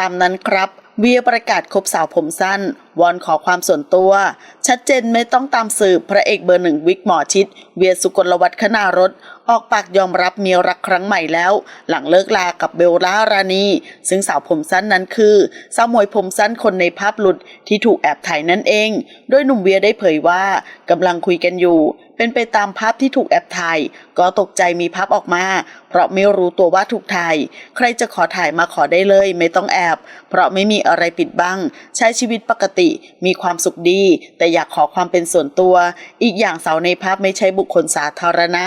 ตามนั้นครับเวียประกาศคบสาวผมสั้น วอนขอความส่วนตัว ชัดเจนไม่ต้องตามสืบพระเอกเบอร์หนึ่งวิกหมอชิด เวียสุกลวัฒนารถ ออกปากยอมรับมีรักครั้งใหม่แล้ว หลังเลิกลากับเบลล่ารานีซึ่งสาวผมสั้นนั้นคือ สาวมวยผมสั้นคนในภาพหลุดที่ถูกแอบถ่ายนั่นเอง โดยหนุ่มเวียได้เผยว่ากำลังคุยกันอยู่เป็นไปตามภาพที่ถูกแอบถ่าย ก็ตกใจมีภาพออกมา เพราะไม่รู้ตัวว่าถูกถ่าย ใครจะขอถ่ายมาขอได้เลย ไม่ต้องแอบ เพราะไม่มีอะไรปิดบัง ใช้ชีวิตปกติ มีความสุขดี แต่อยากขอความเป็นส่วนตัว อีกอย่างสาวในภาพไม่ใช่บุคคลสาธารณะ